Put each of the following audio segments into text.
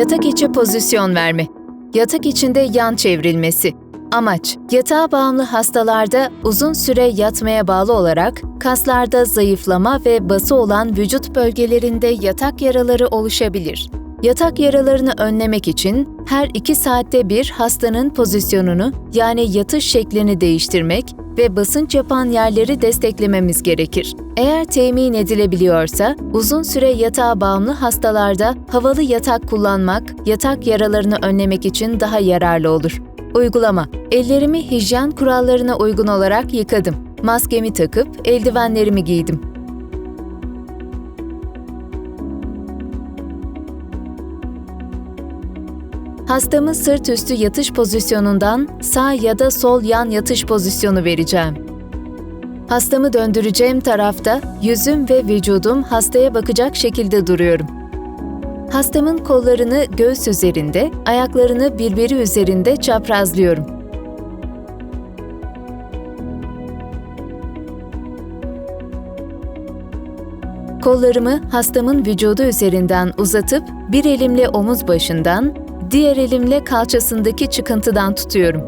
Yatak içi pozisyon verme. Yatak içinde yan çevrilmesi. Amaç, yatağa bağımlı hastalarda uzun süre yatmaya bağlı olarak kaslarda zayıflama ve bası olan vücut bölgelerinde yatak yaraları oluşabilir. Yatak yaralarını önlemek için her 2 saatte bir hastanın pozisyonunu yani yatış şeklini değiştirmek ve basınç yapan yerleri desteklememiz gerekir. Eğer temin edilebiliyorsa, uzun süre yatağa bağımlı hastalarda havalı yatak kullanmak, yatak yaralarını önlemek için daha yararlı olur. Uygulama Ellerimi hijyen kurallarına uygun olarak yıkadım. Maskemi takıp eldivenlerimi giydim. Hastamı sırt üstü yatış pozisyonundan sağ ya da sol yan yatış pozisyonu vereceğim. Hastamı döndüreceğim tarafta yüzüm ve vücudum hastaya bakacak şekilde duruyorum. Hastamın kollarını göğüs üzerinde, ayaklarını birbiri üzerinde çaprazlıyorum. Kollarımı hastamın vücudu üzerinden uzatıp bir elimle omuz başından, diğer elimle kalçasındaki çıkıntıdan tutuyorum.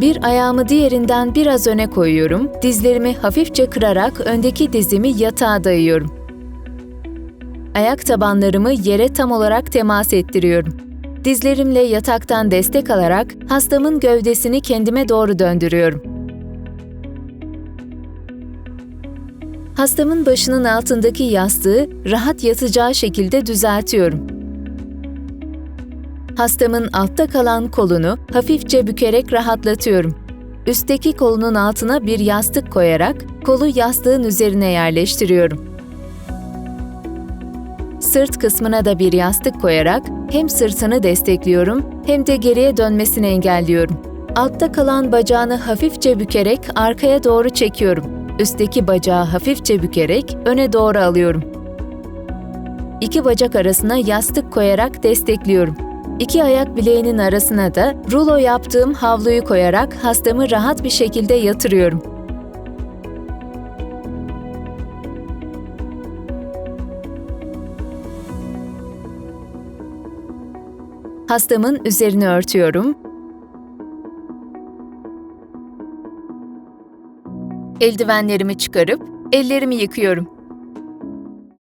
Bir ayağımı diğerinden biraz öne koyuyorum, dizlerimi hafifçe kırarak öndeki dizimi yatağa dayıyorum. Ayak tabanlarımı yere tam olarak temas ettiriyorum. Dizlerimle yataktan destek alarak hastamın gövdesini kendime doğru döndürüyorum. Hastamın başının altındaki yastığı rahat yatacağı şekilde düzeltiyorum. Hastamın altta kalan kolunu hafifçe bükerek rahatlatıyorum. Üstteki kolunun altına bir yastık koyarak kolu yastığın üzerine yerleştiriyorum. Sırt kısmına da bir yastık koyarak hem sırtını destekliyorum hem de geriye dönmesini engelliyorum. Altta kalan bacağını hafifçe bükerek arkaya doğru çekiyorum. Üstteki bacağı hafifçe bükerek öne doğru alıyorum. İki bacak arasına yastık koyarak destekliyorum. İki ayak bileğinin arasına da rulo yaptığım havluyu koyarak hastamı rahat bir şekilde yatırıyorum. Hastamın üzerini örtüyorum. Eldivenlerimi çıkarıp ellerimi yıkıyorum.